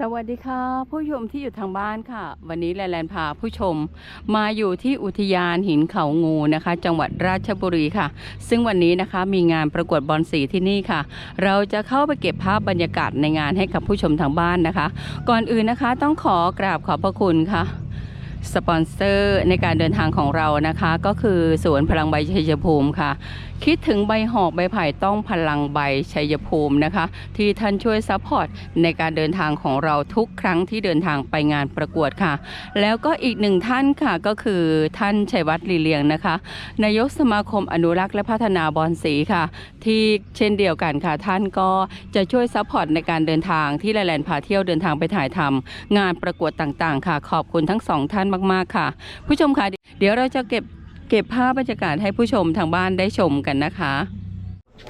สวัสดีค่ะ ผู้ชมที่อยู่ทางบ้านค่ะ วันนี้แลนแลนพาผู้ชม มาอยู่ที่อุทยานหินเขางูนะคะ จังหวัดราชบุรีค่ะ ซึ่งวันนี้นะคะมีงานประกวดบอลสีที่นี่ค่ะ เราจะเข้าไปเก็บภาพบรรยากาศในงานให้กับผู้ชมทางบ้านนะคะ ก่อนอื่นนะคะ ต้องขอกราบขอบพระคุณค่ะ สปอนเซอร์ในการเดินทางของเรานะคะ ก็คือสวนพลังใบชัยภูมิค่ะ คิดถึงใบหอกใบไผ่ต้องพลังใบชัยภูมินะคะ ที่ท่านช่วยซัพพอร์ตในการเดินทางของเราทุกครั้งที่เดินทางไปงานประกวดค่ะ แล้วก็อีกหนึ่งท่านค่ะก็คือท่านชัยวัฒน์ลีเลียงนะคะ นายกสมาคมอนุรักษ์และพัฒนาบอลสีค่ะ ที่เช่นเดียวกันค่ะ ท่านก็จะช่วยซัพพอร์ตในการเดินทางที่แลแลนด์พาเที่ยวเดินทางไปถ่ายทำงานประกวดต่างๆ ค่ะ ขอบคุณทั้งสองท่านมากๆค่ะ ผู้ชมค่ะเดี๋ยวเราจะเก็บเก็บภาพบรรยากาศให้ผู้ชมทางบ้านได้ชมกันนะคะ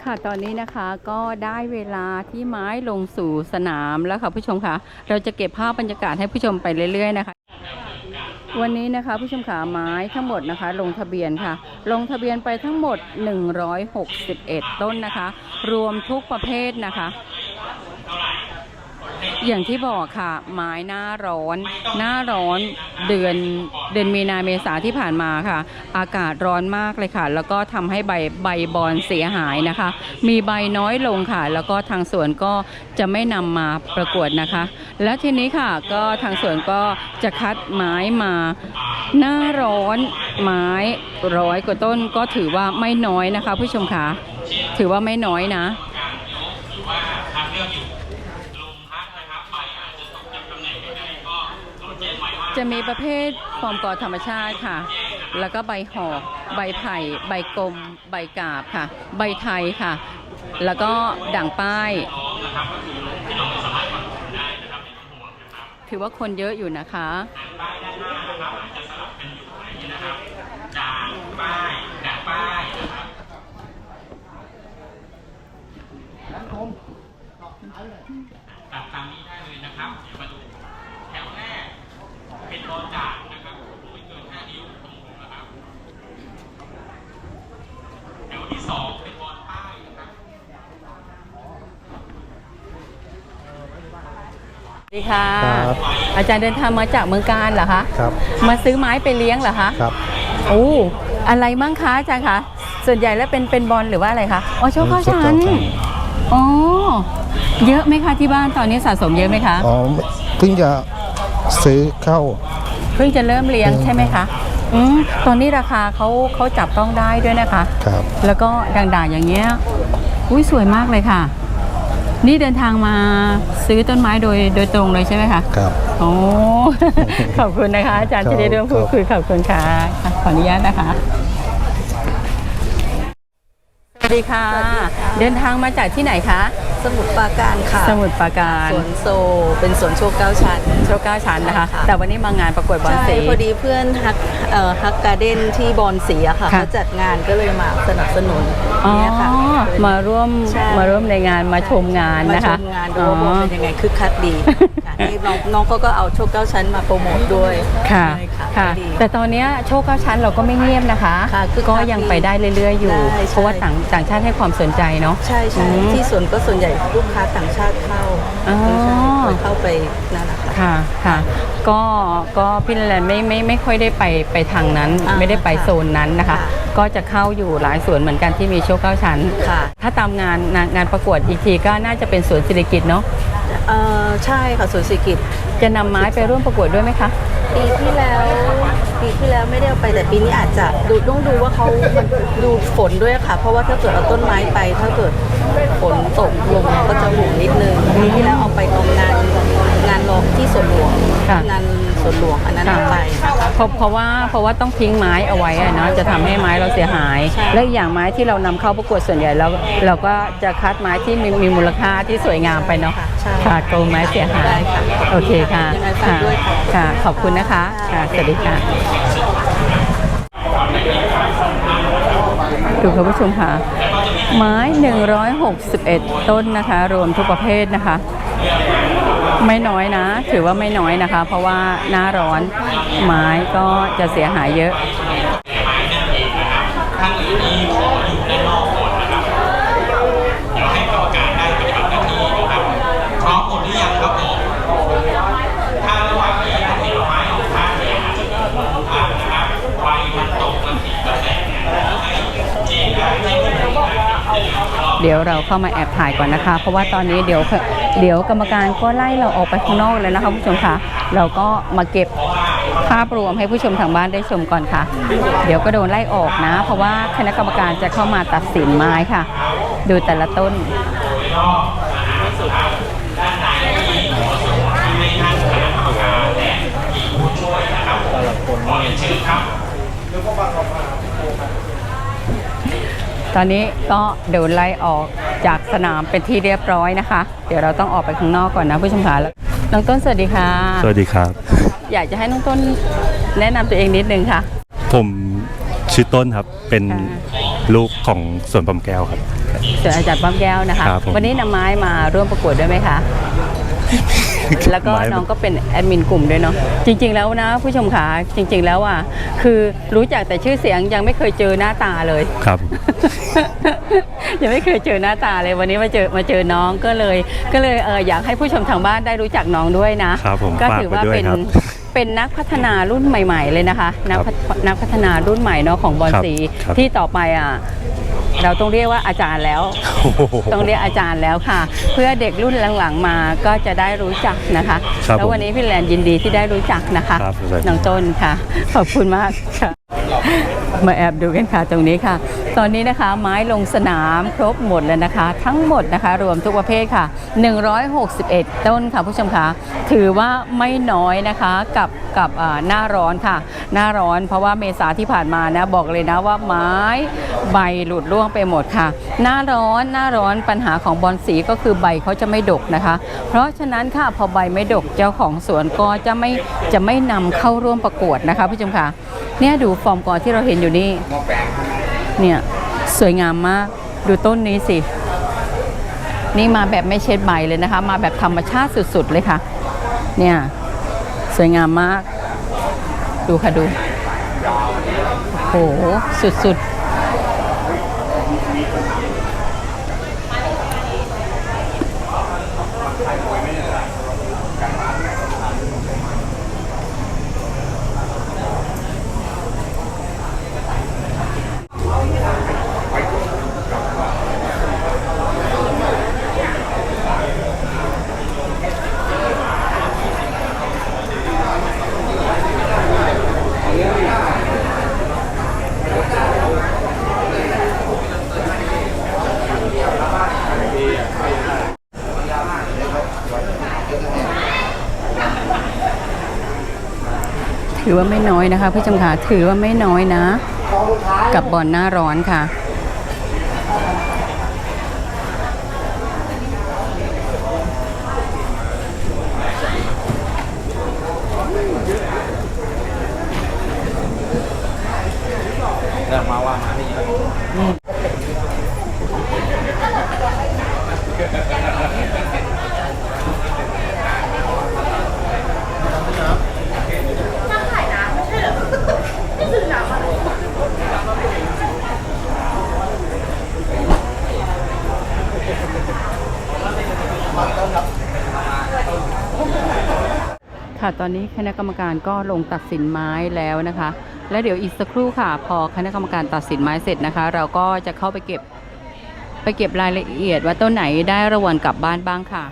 ค่ะตอนนี้นะคะก็ได้เวลาที่ไม้ลงสู่สนามแล้วค่ะผู้ชมค่ะ เราจะเก็บภาพบรรยากาศให้ผู้ชมไปเรื่อย ๆ นะคะวันนี้นะคะผู้ชมขาไม้ทั้งหมดนะคะ ลงทะเบียนค่ะ ลงทะเบียนไปทั้งหมด 161 ต้นนะคะ รวมทุกประเภทนะคะ อย่างที่บอกค่ะ ไม้หน้าร้อน หน้าร้อนเดือนเดือนมีนาเมษาที่ผ่านมาค่ะ อากาศร้อนมากเลยค่ะ แล้วก็ทำให้ใบใบบอนเสียหายนะคะ มีใบน้อยลงค่ะ แล้วก็ทางสวนก็จะไม่นำมาประกวดนะคะ แล้วทีนี้ค่ะก็ทางสวนก็จะคัดไม้มา หน้าร้อนไม้ร้อยกว่าต้นก็ถือว่าไม่น้อยนะคะ ผู้ชมคะถือว่าไม่น้อยนะ จะมีประเภทฟอร์มกอธรรมชาติค่ะ แล้วก็ใบหอก ใบไผ่ ใบกลม ใบกาบค่ะ ใบไทยค่ะ แล้วก็ด่างป้าย ถือว่าคนเยอะอยู่นะคะ ตัดตามนี้ได้เลยนะครับ เดี๋ยวมาดูแถวแรก เป็นบอลจากนะครับไม่เกิน5นิ้วของผมนะครับ แถวที่สองเป็นบอลป้ายนะครับ สวัส ดีค่ะ ครับอาจารย์เดินทางมาจากเมืองการเหรอคะครับ มาซื้อไม้ไปเลี้ยงเหรอคะครับโอ้อะไรมั่งคะอาจารย์คะส่วนใหญ่แล้วเป็นเป็นบอลหรือว่าอะไรคะอ๋อโชคข้าวชั้นอ๋อเยอะไหมคะที่บ้านตอนนี้สะสมเยอะไหมคะอ๋อเพิ่งจะซื้อเข้า เพิ่งจะเริ่มเลี้ยงเพิ่งใช่ไหมคะอืมตอนนี้ราคาเขาเขาจับต้องได้ด้วยนะคะ ครับ แล้วก็ด่างๆอย่างเงี้ยอุ้ยสวยมากเลยค่ะ นี่เดินทางมาซื้อต้นไม้โดยโดยตรงเลยใช่ไหมคะครับ โอ้ ขอบคุณนะคะ อาจารย์ที่ได้ร่วมพูดคุยขอบคุณค่ะอะขออนุญาตนะคะ สวัสดีค่ะ เดินทางมาจากที่ไหนคะ สมุทรปราการค่ะสมุทรปราการสวนโซ เป็นสวนโชคเก้าชั้น โชคเก้าชั้นนะคะใช่ค่ะ แต่วันนี้มางานประกวดบอลใช่สี พอดีเพื่อนฮักเอ่อฮักการ์เด้นที่บอลสีอะค่ะค่ะ เขาจัดงานก็เลยมาสนับสนุนอ๋อ เนี่ยค่ะ มาร่วมใช่ มาร่วมในงานมาชมงานมานะชคะมงานดูว่าบอลเป็นยังไงคึกคักดีค่ะนี่น้องน้องเขาก็เอาโชคเก้าชั้นมาโปรโมทด้วยค่ะใช่ค่ะค่ะ ดี แต่ตอนเนี้ยโชคเก้าชั้นเราก็ไม่เงียบนะคะค่ะคือก็ยังไปได้เรื่อยๆอยู่ ได้ใช่ เพราะว่าต่างต่างชาติให้ความสนใจเนาะ ใช่ใช่อืมที่สวนก็ส่วนใหญ่ลูกค้าต่างชาติเข้าอ๋อ ใช่เคยเข้าไปนั่นนะคะค่ะค่ะก็ก็พี่แลนไม่ไม่ไม่ค่อยได้ไปไปทางนั้น อ่าไม่ได้ไปค่ะโซนนั้นนะคะ ค่ะ ก็จะเข้าอยู่หลายสวนเหมือนกันที่มีโชคเก้าชั้น ค่ะ ถ้าตามงานงานงานประกวดอีกทีก็น่าจะเป็นสวนศิริกิตเนาะ เอ่อใช่ค่ะสวนสิกิจ จะนำไม้ไปร่วมประกวดด้วยไหมคะ ปีที่แล้วปีที่แล้วไม่ได้เอาไปแต่ปีนี้อาจจะดูต้องดูว่าเขามันดูฝนด้วยค่ะ เพราะว่าถ้าเกิดเอาต้นไม้ไป ถ้าเกิดฝนตกลงก็จะห่วงนิดนึงปีที่แล้วเอาไปตรงงานงานรองที่สวนหลวงค่ะ งาน สวนหลวงอันนั้นเอาไปเพราะเพราะว่าเพราะว่าต้องทิ้งไม้เอาไว้อะเนาะจะทำให้ไม้เราเสียหาย ใช่ และอีกอย่างไม้ที่เรานำเข้าประกวดส่วนใหญ่เราเราก็จะคัดไม้ที่มีมีมูลค่าที่สวยงามไปเนาะใช่ค่ะโกงไม้เสียหายได้ค่ะโอเคค่ะยังไงฝากด้วยค่ะ ค่ะ ขอบคุณนะคะค่ะสวัสดีค่ะดูคุณผู้ชมค่ะ ไม้ 161 ต้นนะคะ รวมทุกประเภทนะคะ ไม่น้อยนะ ถือว่าไม่น้อยนะคะ เพราะว่าหน้าร้อนไม้ก็จะเสียหายเยอะ ท่านนี้ขออยู่ด้านนอกก่อนนะครับ เดี๋ยวให้กรรมการได้ปฏิบัติหน้าที่นะครับ พร้อมหมดหรือยังครับผม เดี๋ยวเราเข้ามาแอบถ่ายก่อนนะคะ เพราะว่าตอนนี้เดี๋ยวเดี๋ยวกรรมการก็ไล่เราออกไปข้างนอกแล้วนะคะผู้ชมคะเราก็มาเก็บภาพรวมให้ผู้ชมทางบ้านได้ชมก่อนค่ะ เดี๋ยวก็โดนไล่ออกนะ เพราะว่าคณะกรรมการจะเข้ามาตัดสินไม้ค่ะ ดูแต่ละต้นตอ นนี้ก็โดนไล่ออกจากสนามเป็นที่เรียบร้อยนะคะ เดี๋ยวเราต้องออกไปข้างนอกก่อนนะผู้ชมคะแล้วน้องต้นสวัสดีค่ะ สวัสดีครับ อยากจะให้น้องต้นแนะนำตัวเองนิดนึงค่ะ ผมชื่อต้นครับเป็นค่ะลูกของสวนปอมแก้วครับส่วนอาจารย์ป้อมแก้วนะคะครับผมวันนี้นำไม้มาร่วมประกวดด้วยไหมคะ แล้วก็ไม้น้องก็เป็นแอดมินกลุ่มด้วยเนาะจริง ๆ แล้วนะ ผู้ชมคะจริง ๆ แล้วอะคือรู้จักแต่ชื่อเสียงยังไม่เคยเจอหน้าตาเลยครับ ยังไม่เคยเจอหน้าตาเลยวันนี้มาเจอมาเจอน้องก็เลย ก็เลยเอออยากให้ผู้ชมทางบ้านได้รู้จักน้องด้วยนะครับผมก็ฝากถือว่าไว้ด้วยเป็นครับเป็นนักพัฒนารุ่นใหม่ ๆ เลยนะคะ นักครับพัฒนักพัฒนารุ่นใหม่เนาะของบอลครับสีครับที่ต่อไปอะ เราต้องเรียกว่าอาจารย์แล้วโอ้โหต้องเรียกอาจารย์แล้วค่ะ เพื่อเด็กรุ่นหลังๆมาก็จะได้รู้จักนะคะ ครับแล้ววันนี้พี่แลนยินดีที่ได้รู้จักนะคะครับ น้องต้นค่ะ ขอบคุณมากค่ะ มาแอบดูกันค่ะตรงนี้ค่ะ ตอนนี้นะคะไม้ลงสนามครบหมดแล้วนะคะ ทั้งหมดนะคะ รวมทุกประเภทค่ะ 161 ต้นค่ะผู้ชมคะถือว่าไม่น้อยนะคะกับกับอ่าหน้าร้อนค่ะ หน้าร้อนเพราะว่าเมษาที่ผ่านมานะบอกเลยนะว่าไม้ใบหลุดร่วงไปหมดค่ะ หน้าร้อนหน้าร้อนปัญหาของบอลสีก็คือใบเขาจะไม่ดกนะคะ เพราะฉะนั้นค่ะพอใบไม่ดกเจ้าของสวนก็จะไม่จะไม่นำเข้าร่วมประกวดนะคะผู้ชมคะ เนี่ยดูฟอร์มกอที่เราเห็นอยู่นี่ เนี่ยสวยงามมาก ดูต้นนี้สิ นี่มาแบบไม่เช็ดใบเลยนะคะ มาแบบธรรมชาติสุดๆเลยค่ะ เนี่ยสวยงามมาก ดูค่ะดู โอ้โห สุดๆ ถือว่าไม่น้อยนะคะพี่ชมขาถือว่าไม่น้อยนะ กับบอลหน้าร้อนค่ะ ค่ะ ตอนนี้คณะกรรมการก็ลงตัดสินไม้แล้วนะคะ และเดี๋ยวอีกสักครู่ค่ะ พอคณะกรรมการตัดสินไม้เสร็จนะคะ เราก็จะเข้าไปเก็บไปเก็บรายละเอียดว่าต้นไหนได้รางวัลกลับบ้านบ้างค่ะ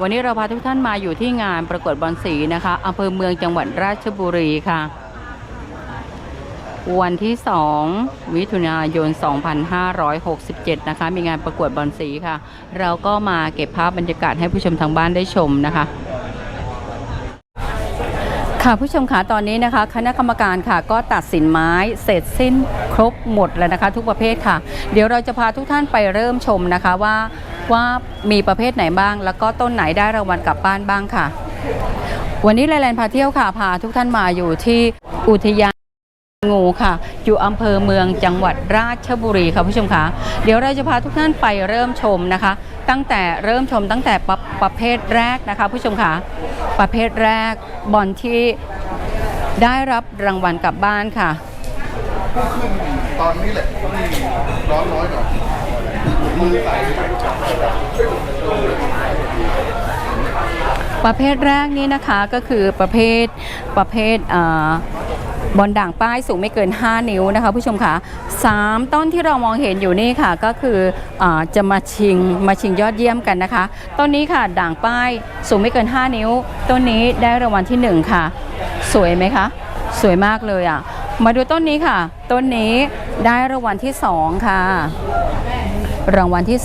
วันนี้เราพาทุกท่านมาอยู่ที่งานประกวดบอลสีนะคะอำเภอเมืองจังหวัดราชบุรีค่ะ วันที่ 2 มิถุนายน 2567 นะคะ มีงานประกวดบอลสีค่ะ เราก็มาเก็บภาพบรรยากาศให้ผู้ชมทางบ้านได้ชมนะคะ ค่ะผู้ชมคะตอนนี้นะคะ คณะกรรมการค่ะ ก็ตัดสินไม้เสร็จสิ้นครบหมดแล้วนะคะ ทุกประเภทค่ะ เดี๋ยวเราจะพาทุกท่านไปเริ่มชมนะคะว่าว่ามีประเภทไหนบ้าง แล้วก็ต้นไหนได้รางวัลกลับบ้านบ้างค่ะ วันนี้แลนด์พาเที่ยวค่ะพาทุกท่านมาอยู่ที่อุทยาน งูค่ะ อยู่อำเภอเมืองจังหวัดราชบุรีค่ะผู้ชมคะเดี๋ยวเราจะพาทุกท่านไปเริ่มชมนะคะ ตั้งแต่เริ่มชมตั้งแต่ประประเภทแรกนะคะ ผู้ชมคะประเภทแรกบอลที่ได้รับรางวัลกลับบ้านค่ะ ตอนนี้แหละร้อนน้อยหน่อยมือใส่ประเภทแรกนี้นะคะก็คือประเภทประเภทเอ่อ บอลด่างป้ายสูงไม่เกิน 5 นิ้วนะคะผู้ชมค่ะสามต้นที่เรามองเห็นอยู่นี่ค่ะก็คืออจะมาชิงมาชิงยอดเยี่ยมกันนะคะต้นนี้ค่ะด่างป้ายสูงไม่เกิน 5 นิ้ว ต้นนี้ได้รางวัลที่ 1 ค่ะ สวยไหมคะสวยมากเลยอะมาดูต้นนี้ค่ะ ต้นนี้ได้รางวัลที่ 2 ค่ะ รางวัลที่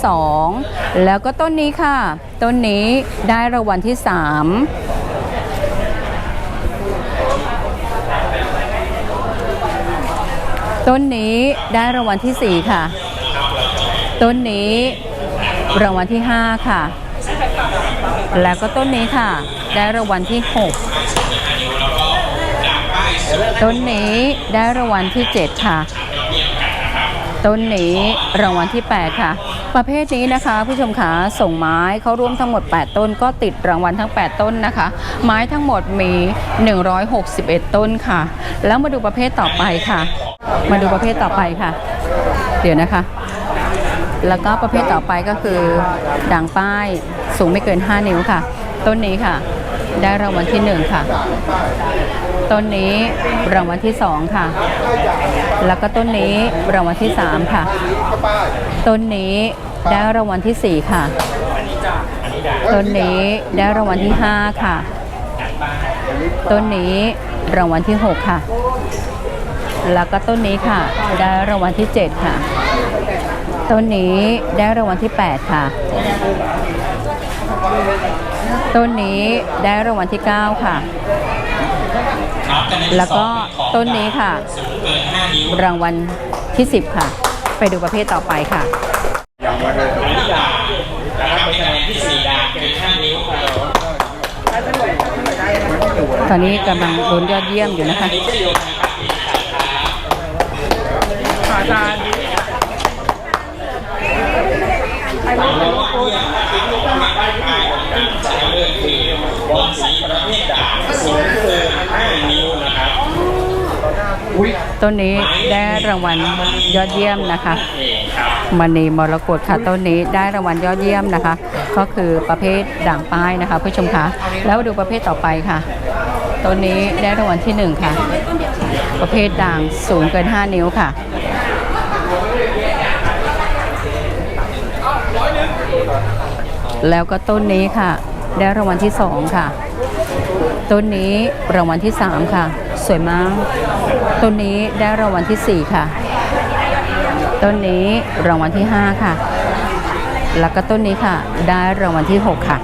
2 แล้วก็ต้นนี้ค่ะ ต้นนี้ได้รางวัลที่ 3 ต้นนี้ได้รางวัลที่ 4 ค่ะ ต้นนี้รางวัลที่ 5 ค่ะ แล้วก็ต้นนี้ค่ะ ได้รางวัลที่ 6 ต้นนี้ได้รางวัลที่ 7 ค่ะ ต้นนี้รางวัลที่ 8 ค่ะ ประเภทนี้นะคะ ผู้ชมขาส่งไม้เขาร่วมทั้งหมด 8 ต้นก็ติดรางวัลทั้ง 8 ต้นนะคะ ไม้ทั้งหมดมี 161 ต้นค่ะ แล้วมาดูประเภทต่อไปค่ะ มาดูประเภทต่อไปค่ะ เดี๋ยวนะคะ แล้วก็ประเภทต่อไปก็คือด่างป้ายสูงไม่เกิน 5 นิ้วค่ะ ต้นนี้ค่ะ ได้รางวัลที่ 1 ค่ะ ต้นนี้รางวัลที่ 2 ค่ะ แล้วก็ต้นนี้รางวัลที่ 3 ค่ะ ต้นนี้ได้รางวัลที่ 4 ค่ะ ต้นนี้ได้รางวัลที่ 5 ค่ะ ต้นนี้รางวัลที่ 6 ค่ะ แล้วก็ต้นนี้ค่ะ ได้รางวัลที่ 7 ค่ะ ต้นนี้ได้รางวัลที่ 8 ค่ะ ต้นนี้ได้รางวัลที่ 9 ค่ะครับแต่ในแล้วก็ต้นนี้ค่ะ รางวัลที่ 10 ค่ะ ไปดูประเภทต่อไปค่ะนะครับเป็นคะแนนที่4ด่างเกิน5นิ้วตอนนี้กำลังลุ้นยอดเยี่ยมอยู่นะคะ บอลสีประเภทด่างสูงเกิน5นิ้วนะครับต้นนี้ได้รางวัลยอดเยี่ยมนะคะเองครับมณีมรกตค่ะต้นนี้ได้รางวัลยอดเยี่ยมนะคะ ก็คือประเภทด่างป้ายนะคะผู้ชมคะแล้วดูประเภทต่อไปค่ะต้นนี้ได้รางวัลที่หนึ่งค่ะ ประเภทด่างสูงเกิน 5 นิ้วค่ะ แล้วก็ต้นนี้ค่ะ ได้รางวัลที่สองค่ะ ต้นนี้รางวัลที่สามค่ะ สวยมาก ต้นนี้ได้รางวัลที่สี่ค่ะ ต้นนี้รางวัลที่5ค่ะ แล้วก็ต้นนี้ค่ะ ได้รางวัลที่6ค่ะ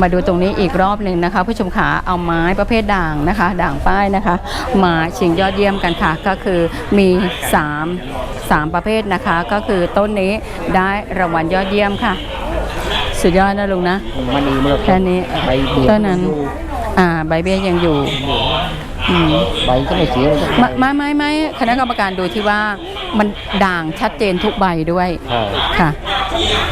มาดูตรงนี้อีกรอบหนึ่งนะคะ ผู้ชมขาเอาไม้ประเภทด่างนะคะ ด่างป้ายนะคะ มาชิงยอดเยี่ยมกันค่ะ ก็คือมี 3 3 ประเภทนะคะ ก็คือต้นนี้ได้รางวัลยอดเยี่ยมค่ะ สุดยอดนะลุงนะมันอีเมื่อแค่นี้ใบเบี้ยต้นนั้นอ่าใบเบี้ยยังอยู่อืมใบก็ไม่เสียเลยไม่ไม่ไม่ไม่คณะกรรมการดูที่ว่ามันด่างชัดเจนทุกใบด้วยใช่ค่ะ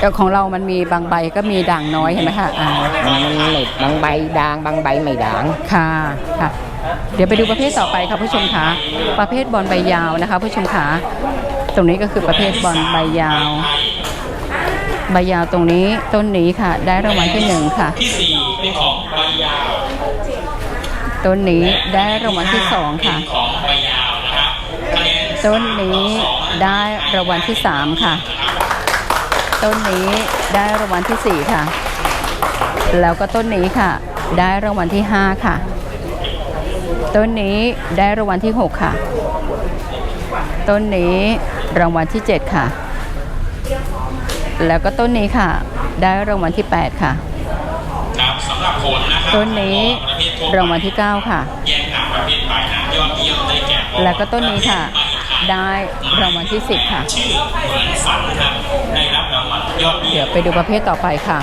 แต่ของเรามันมีบางใบก็มีด่างน้อยเห็นไหมคะอ่ามันไม่บางใบด่างบางใบไม่ด่าง ค่ะค่ะ เดี๋ยวไปดูประเภทต่อไปค่ะผู้ชมคะประเภทบอลใบยาวนะคะ ผู้ชมคะตรงนี้ก็คือประเภทบอลใบยาว ใบยาวตรงนี้ต้นนี้ค่ะ ได้รางวัลที่หนึ่งค่ะ ที่4เป็นของใบยาว ต้นนี้ได้รางวัลที่สองค่ะ ของใบยาวนะครับคะแนนต้นนี้ได้รางวัลที่สามค่ะ ต้นนี้ได้รางวัลที่สี่ค่ะ แล้วก็ต้นนี้ค่ะ ได้รางวัลที่ห้าค่ะ ต้นนี้ได้รางวัลที่หกค่ะ ต้นนี้รางวัลที่เจ็ดค่ะ แล้วก็ต้นนี้ค่ะ ได้รางวัลที่แปดค่ะครับสำหรับผลนะครับต้นนี้ประเภททั่วไปรางวัลที่เก้าค่ะแยกตามประเภทใบนะยอดเยี่ยมได้แก่บอแล้วก็ต้นนี้ค่ะ ได้รางวัลที่สิบค่ะ ชื่อเหมือนฝันครับได้รับรางวัลยอด เยี่เดี๋ยวมไปดูประเภทต่อไปค่ะ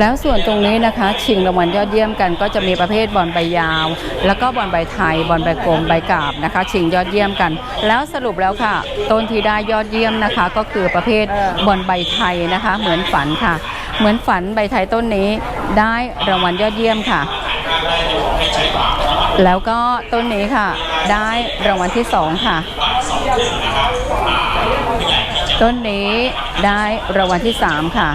แล้วส่วนตรงนี้นะคะ ชิงรางวัลยอดเยี่ยมกัน ก็จะมีประเภทบอลใบยาว แล้วก็บอลใบไทยบอลใบกลมใบกาบนะคะ ชิงยอดเยี่ยมกัน แล้วสรุปแล้วค่ะ ต้นที่ได้ยอดเยี่ยมนะคะ ก็คือประเภทบอลใบไทยนะคะ เหมือนฝันค่ะ เหมือนฝันใบไทยต้นนี้ ได้รางวัลยอดเยี่ยมค่ะแล้วก็ต้นนี้ค่ะ ได้รางวัลที่สองค่ะ ต้นนี้ได้รางวัลที่สามค่ะ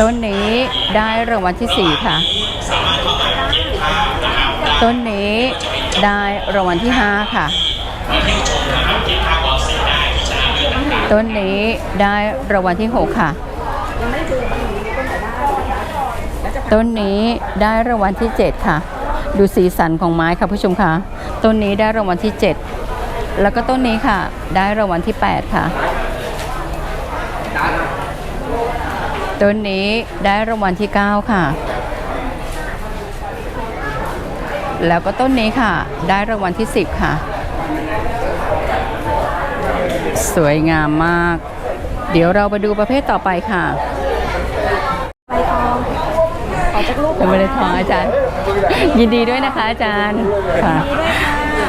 ต้นนี้ได้รางวัลที่สี่ค่ะ ต้นนี้ได้รางวัลที่ห้าค่ะ ต้นนี้ได้รางวัลที่หกค่ะ ต้นนี้ได้รางวัลที่เจ็ดค่ะ ดูสีสันของไม้ค่ะผู้ชมค่ะ ต้นนี้ได้รางวัลที่เจ็ด แล้วก็ต้นนี้ค่ะ ได้รางวัลที่แปดค่ะ ต้นนี้ได้รางวัลที่ 9 ค่ะ แล้วก็ต้นนี้ค่ะ ได้รางวัลที่ 10 ค่ะ สวยงามมาก เดี๋ยวเราไปดูประเภทต่อไปค่ะเป็นไม่ได้ทองอาจารย์ ยินดีด้วยนะคะอาจารย์ค่ะ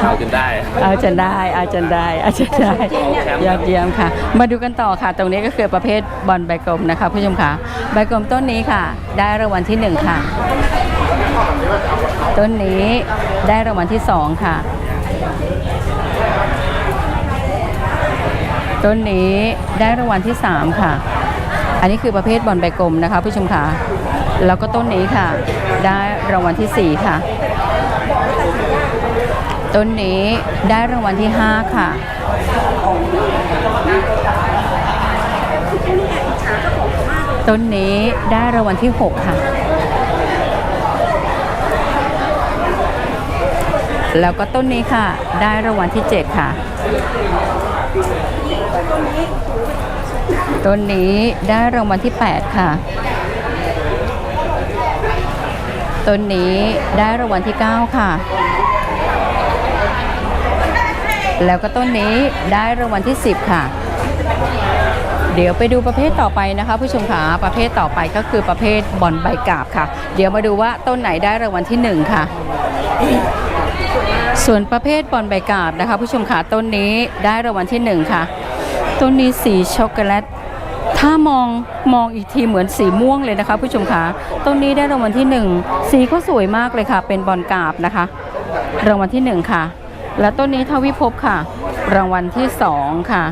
เอาจนได้ เอาจนได้ เอาจนได้ เอาจนได้ ยอดเยี่ยมค่ะ มาดูกันต่อค่ะ ตรงนี้ก็คือประเภทบอลใบกลมนะคะผู้ชมค่ะใบกลมต้นนี้ค่ะ ได้รางวัลที่หนึ่งค่ะ ต้นนี้ได้รางวัลที่สองค่ะ ต้นนี้ได้รางวัลที่สามค่ะ อันนี้คือประเภทบอลใบกลมนะคะผู้ชมค่ะ แล้วก็ต้นนี้ค่ะ ได้รางวัลที่สี่ค่ะ ต้นนี้ได้รางวัลที่ 5 ค่ะ ต้นนี้ได้รางวัลที่ 6 ค่ะ แล้วก็ต้นนี้ค่ะ ได้รางวัลที่ 7 ค่ะ ต้นนี้ได้รางวัลที่ 8 ค่ะ ต้นนี้ได้รางวัลที่ 9 ค่ะ แล้วก็ต้นนี้ได้รางวัลที่ 10 ค่ะ เดี๋ยวไปดูประเภทต่อไปนะคะ ผู้ชมขาประเภทต่อไปก็คือประเภทบอลใบกาบค่ะ เดี๋ยวมาดูว่าต้นไหนได้รางวัลที่ 1 ค่ะ ส่วนประเภทบอลใบกาบนะคะ ผู้ชมขาต้นนี้ได้รางวัลที่ 1 ค่ะ ต้นนี้สีช็อกโกแลตถ้ามองมองอีกทีเหมือนสีม่วงเลยนะคะ ผู้ชมคะต้นนี้ได้รางวัลที่ 1 สีก็สวยมากเลยค่ะ เป็นบอลกาบนะคะ รางวัลที่ 1 ค่ะ และต้นนี้ทวิภพค่ะ รางวัลที่2ค่ะ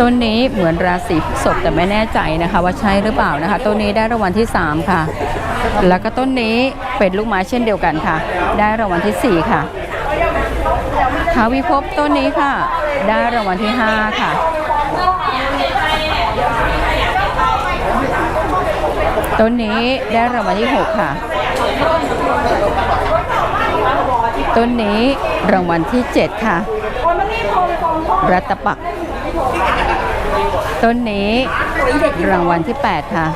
ต้นนี้เหมือนราศีพฤษภแต่ไม่แน่ใจนะคะ ว่าใช่หรือเปล่านะคะ ต้นนี้ได้รางวัลที่ 3 ค่ะ แล้วก็ต้นนี้เป็นลูกไม้เช่นเดียวกันค่ะ ได้รางวัลที่ 4 ค่ะทวิภพต้นนี้ค่ะ ได้รางวัลที่ 5 ค่ะต้นนี้ได้รางวัลที่ 6 ค่ะ ต้นนี้รางวัลที่ 7 ค่ะ รัตปัก ต้นนี้รางวัลที่ 8 ค่ะ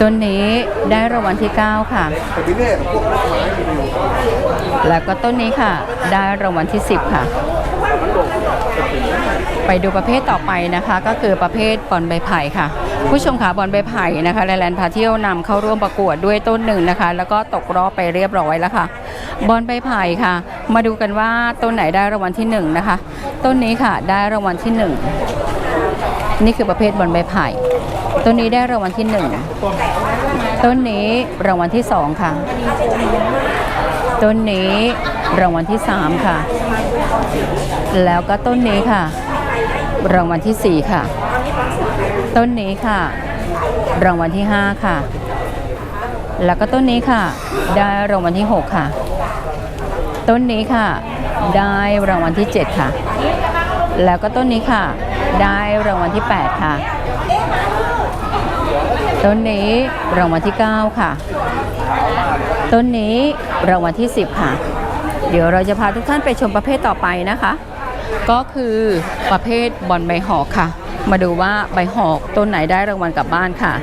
ต้นนี้ได้รางวัลที่ 9 ค่ะแต่ไม่แน่พวกไม้รีวิวแล้วก็ต้นนี้ค่ะ ได้รางวัลที่ 10 ค่ะ ไปดูประเภทต่อไปนะคะ ก็คือประเภทบอลใบไผ่ค่ะ ผู้ชมค่ะบอลใบไผ่นะคะแลนด์พาเที่ยวนำเข้าร่วมประกวดด้วยต้นหนึ่งนะคะ แล้วก็ตกรอบไปเรียบร้อยแล้วค่ะ บอลใบไผ่ค่ะ มาดูกันว่าต้นไหนได้รางวัลที่หนึ่งนะคะ ต้นนี้ค่ะได้รางวัลที่หนึ่งนี่คือประเภทบอลใบไผ่ต้นนี้ได้รางวัลที่หนึ่งต้นนี้รางวัลที่สองค่ะ ต้นนี้รางวัลที่ 3 ค่ะ แล้วก็ต้นนี้ค่ะ รางวัลที่ 4 ค่ะ ต้นนี้ค่ะ รางวัลที่ 5 ค่ะ แล้วก็ต้นนี้ค่ะ ได้รางวัลที่ 6 ค่ะ ต้นนี้ค่ะ ได้รางวัลที่ 7 ค่ะ แล้วก็ต้นนี้ค่ะ ได้รางวัลที่ 8 ค่ะ ต้นนี้รางวัลที่ 9 ค่ะ ต้นนี้รางวัลที่ 10 ค่ะ เดี๋ยวเราจะพาทุกท่านไปชมประเภทต่อไปนะคะ ก็คือประเภทบอลใบหอกค่ะ มาดูว่าใบหอกต้นไหนได้รางวัลกลับบ้านค่ะ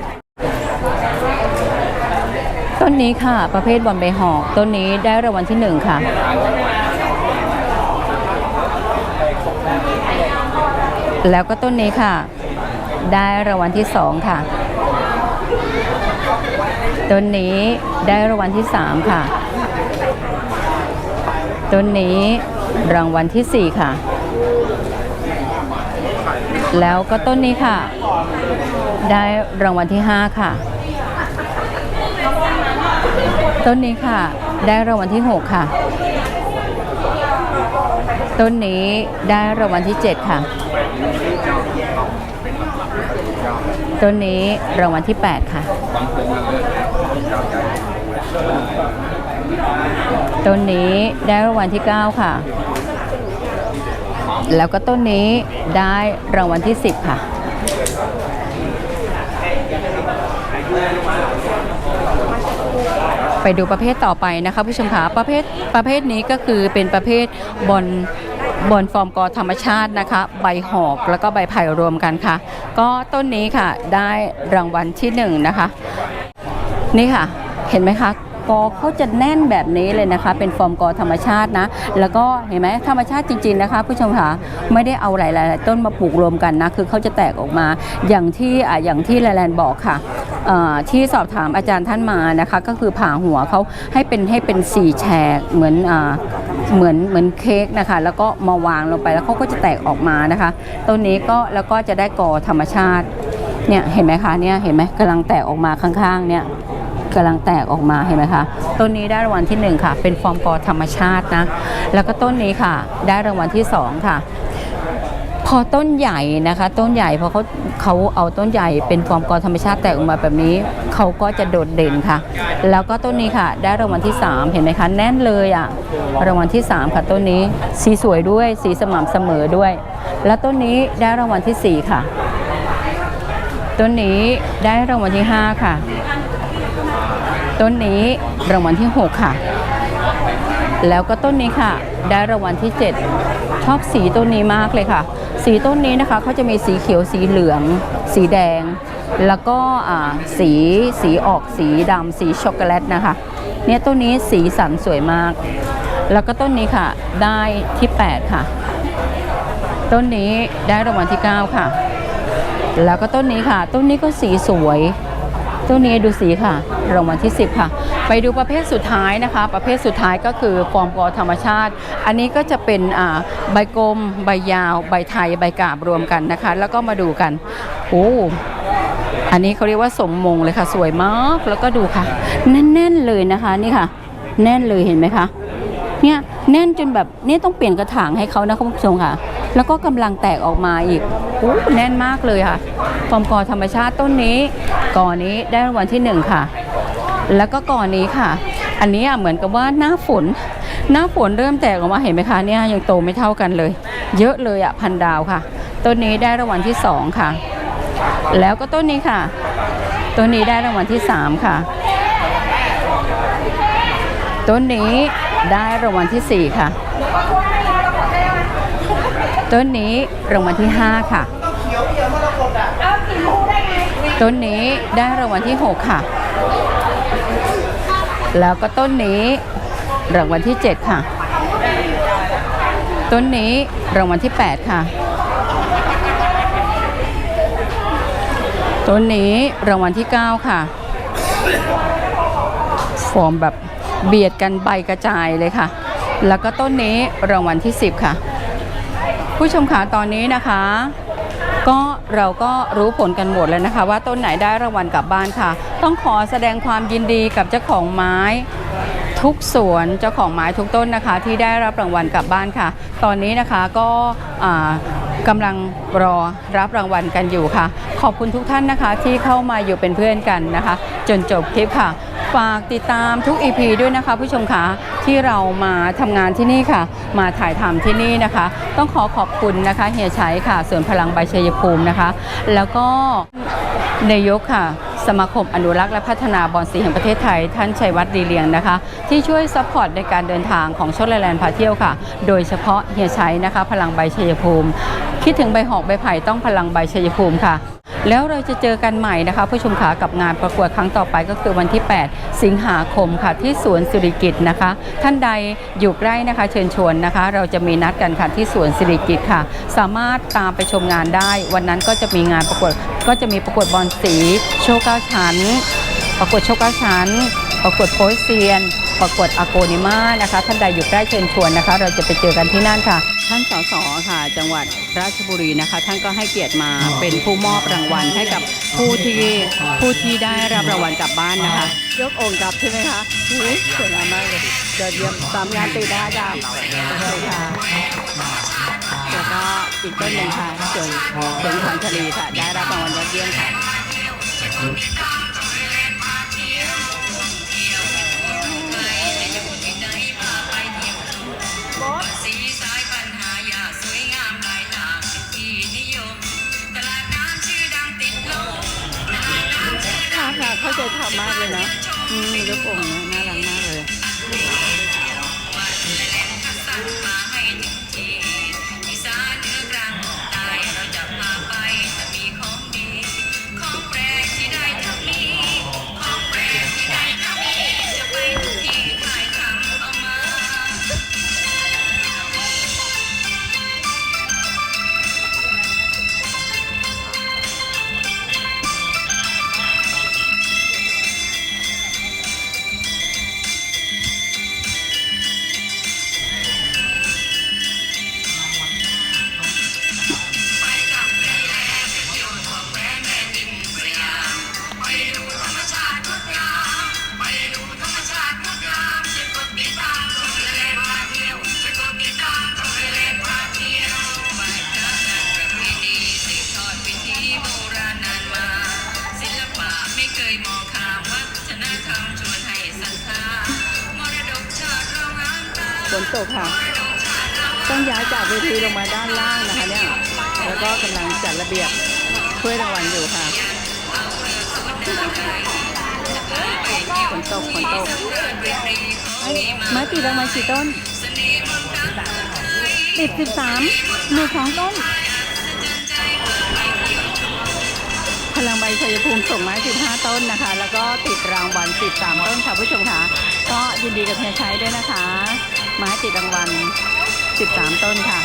ต้นนี้ค่ะ ประเภทบอลใบหอกต้นนี้ได้รางวัลที่1ค่ะแล้วก็ต้นนี้ค่ะ ได้รางวัลที่2ค่ะต้นนี้ได้รางวัลที่3ค่ะต้นนี้รางวัลที่4ค่ะ แล้วก็ต้นนี้ค่ะ ได้รางวัลที่ 5 ค่ะ ต้นนี้ค่ะ ได้รางวัลที่ 6 ค่ะ ต้นนี้ได้รางวัลที่ 7 ค่ะ ต้นนี้รางวัลที่ 8 ค่ะ ต้นนี้ได้รางวัลที่ 9 ค่ะ แล้วก็ต้นนี้ได้รางวัลที่ 10 ค่ะไปดูประเภทต่อไปนะคะผู้ชมคะประเภทประเภทนี้ก็คือเป็นประเภทบอลบอลฟอร์มกอธรรมชาตินะคะ ใบหอกแล้วก็ใบไผ่รวมกันค่ะ ก็ต้นนี้ค่ะได้รางวัลที่หนึ่งนะคะ นี่ค่ะ เห็นไหมคะ กอเขาจะแน่นแบบนี้เลยนะคะ เป็นฟอร์มกอธรรมชาตินะ แล้วก็เห็นไหมธรรมชาติจริงๆนะคะผู้ชมค่ะไม่ได้เอาหลายๆต้นมาปลูกรวมกันนะคือเขาจะแตกออกมา อย่างที่อะอย่างที่แลแลนบอกค่ะที่สอบถามอาจารย์ท่านมานะคะ ก็คือผ่าหัวเขาให้เป็นให้เป็นสี่แฉกเหมือนอเหมือนเหมือนเค้กนะคะ แล้วก็มาวางลงไปแล้วเขาก็จะแตกออกมานะคะต้นนี้ก็แล้วก็จะได้กอธรรมชาติเนี่ยเห็นไหมคะเนี่ยเห็นไหมกำลังแตกออกมาข้างๆเนี่ย กำลังแตกออกมาเห็นไหมคะต้นนี้ได้รางวัลที่หนึ่งค่ะ เป็นฟอร์มกอธรรมชาตินะ แล้วก็ต้นนี้ค่ะ ได้รางวัลที่สองค่ะ พอต้นใหญ่นะคะ ต้นใหญ่พอเขาเขาเอาต้นใหญ่เป็นฟอร์มกอธรรมชาติแตกออกมาแบบนี้เขาก็จะโดดเด่นค่ะ แล้วก็ต้นนี้ค่ะ ได้รางวัลที่ 3 เห็นไหมคะ แน่นเลยอะรางวัลที่ 3 ค่ะต้นนี้สีสวยด้วยสีสม่ำเสมอด้วย แล้วต้นนี้ได้รางวัลทีสี่ 4 ค่ะต้นนี้ได้รางวัลที่ 5 ค่ะ ต้นนี้รางวัลที่ 6 ค่ะ แล้วก็ต้นนี้ค่ะ ได้รางวัลที่ 7 ชอบสีต้นนี้มากเลยค่ะ สีต้นนี้นะคะเขาจะมีสีเขียวสีเหลือง สีแดง แล้วก็สีสีออกสีดำสีช็อกโกแลตนะคะ เนี่ยต้นนี้สีสันสวยมาก แล้วก็ต้นนี้ค่ะได้ที่ 8 ค่ะ ต้นนี้ได้รางวัลที่ 9 ค่ะ แล้วก็ต้นนี้ค่ะ ต้นนี้ก็สีสวย ต้นนี้ดูสีค่ะรางวัลที่ 10 ค่ะ ไปดูประเภทสุดท้ายนะคะ ประเภทสุดท้ายก็คือฟอร์มกอธรรมชาติ อันนี้ก็จะเป็นใบกลม ใบยาว ใบไทย ใบกาบรวมกันนะคะ แล้วก็มาดูกันโอ้อันนี้เขาเรียกว่าสมมงเลยค่ะ สวยมากแล้วก็ดูค่ะ แน่นๆเลยนะคะนี่ค่ะ แน่นเลยเห็นไหมคะเนี่ยแน่นจนแบบนี่ต้องเปลี่ยนกระถางให้เขานะคุณผู้ชมค่ะ แล้วก็กำลังแตกออกมาอีกโอ้แน่นมากเลยค่ะฟอร์มกอธรรมชาติต้นนี้กอนี้ได้รางวัลที่หนึ่งค่ะ แล้วก็กอนี้ค่ะ อันนี้อะเหมือนกับว่าหน้าฝน หน้าฝนเริ่มแตกออกมาเห็นไหมคะเนี่ยยังโตไม่เท่ากันเลย เยอะเลยอะพันดาวค่ะ ต้นนี้ได้รางวัลที่สองค่ะ แล้วก็ต้นนี้ค่ะ ต้นนี้ได้รางวัลที่สามค่ะ ต้นนี้ได้รางวัลที่ 4 ค่ะ ต้นนี้รางวัลที่ 5 ค่ะ ต้นนี้ได้รางวัลที่ 6 ค่ะ แล้วก็ต้นนี้รางวัลที่ 7 ค่ะ ต้นนี้รางวัลที่ 8 ค่ะ ต้นนี้รางวัลที่ 9 ค่ะ ฟอร์มแบบเบียดกันใบกระจายเลยค่ะ แล้วก็ต้นนี้รางวัลที่ 10 ค่ะ ผู้ชมขาตอนนี้นะคะ ก็เราก็รู้ผลกันหมดแล้วนะคะ ว่าต้นไหนได้รางวัลกลับบ้านค่ะ ต้องขอแสดงความยินดีกับเจ้าของไม้ทุกสวนเจ้าของไม้ทุกต้นนะคะ ที่ได้รับรางวัลกลับบ้านค่ะ ตอนนี้นะคะก็กำลังรอรับรางวัลกันอยู่ค่ะ ขอบคุณทุกท่านนะคะที่เข้ามาอยู่เป็นเพื่อนกันนะคะ จนจบคลิปค่ะ ฝากติดตามทุก EP ด้วยนะคะ ผู้ชมคะที่เรามาทำงานที่นี่ค่ะ มาถ่ายทำที่นี่นะคะ ต้องขอขอบคุณนะคะเฮียชัยค่ะส่วนพลังใบชัยภูมินะคะ แล้วก็นายกค่ะสมาคมอนุรักษ์และพัฒนาบอลสีแห่งประเทศไทย ท่านชัยวัฒน์ดีเลียงนะคะ ที่ช่วยซัพพอร์ตในการเดินทางของโชคแลนด์พาเที่ยวค่ะ โดยเฉพาะเฮียชัยนะคะ พลังใบชัยภูมิ คิดถึงใบหอกใบไผ่ต้องพลังใบชัยภูมิค่ะ แล้วเราจะเจอกันใหม่นะคะ ผู้ชมขากับงานประกวดครั้งต่อไปก็คือวันที่ 8 สิงหาคมค่ะที่สวนสิริกิตนะคะ ท่านใดอยู่ใกล้นะคะ เชิญชวนนะคะ เราจะมีนัดกันค่ะที่สวนสิริกิตค่ะ สามารถตามไปชมงานได้ วันนั้นก็จะมีงานประกวดก็จะมีประกวดบอลสี โชว์เก้าชั้น ประกวดโชว์เก้าชั้น ประกวดโพสเซียน ประกวดอาโกนิมานะคะท่านใดอยู่ใกล้เชิญชวนนะคะ เราจะไปเจอกันที่นั่นค่ะ ท่านสสค่ะ จังหวัดราชบุรีนะคะ ท่านก็ให้เกียรติมาเป็นผู้มอบรางวัลให้กับผู้ที่ผู้ที่ได้รับรางวัลกลับบ้านนะคะ ยกองค์กลับใช่ไหมคะอุ๊ยสวยงามมากเลยยอดเยี่ยมสามงานติดนะคะอาจารย์โอเคค่ะแล้วก็อีกต้นหนึ่งค่ะส่วนเสียงขวัญชลีค่ะ ได้รับรางวัลยอดเยี่ยมค่ะ เข้าใจทำมากเลยนะอืมลูกโป่งเนี่ยน่ารักมากเลย ฝนตกค่ะ ต้องย้ายจากเวทีลงมาด้านล่างนะคะเนี่ยแล้วก็กำลังจัดระเบียบถ้วยรางวัลอยู่ค่ะฝนตกฝนตกไม้ติดรางวัลกี่ต้นติดสิบสามหนูสองต้นพลังใบชัยภูมิส่งไม้15 ต้นนะคะ แล้วก็ติดรางวัล 13 ต้นค่ะผู้ชมค่ะ ก็ยินดีกับเฮียชัยด้วยนะคะ ไม้ติดรางวัล 13 ต้นค่ะ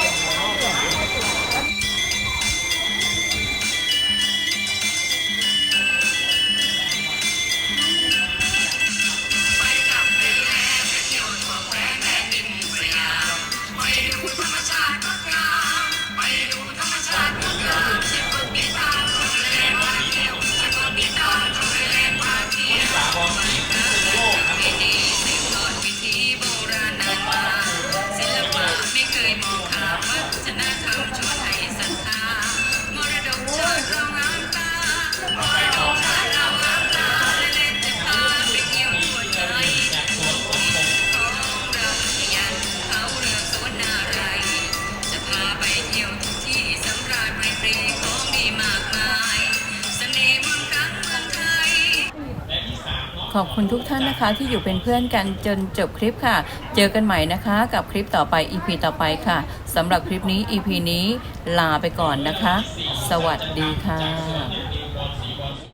ขอบคุณทุกท่านนะคะ ที่อยู่เป็นเพื่อนกันจนจบคลิปค่ะ เจอกันใหม่นะคะกับคลิปต่อไป EP ต่อไปค่ะสำหรับคลิปนี้ EP นี้ลาไปก่อนนะคะ สวัสดีค่ะ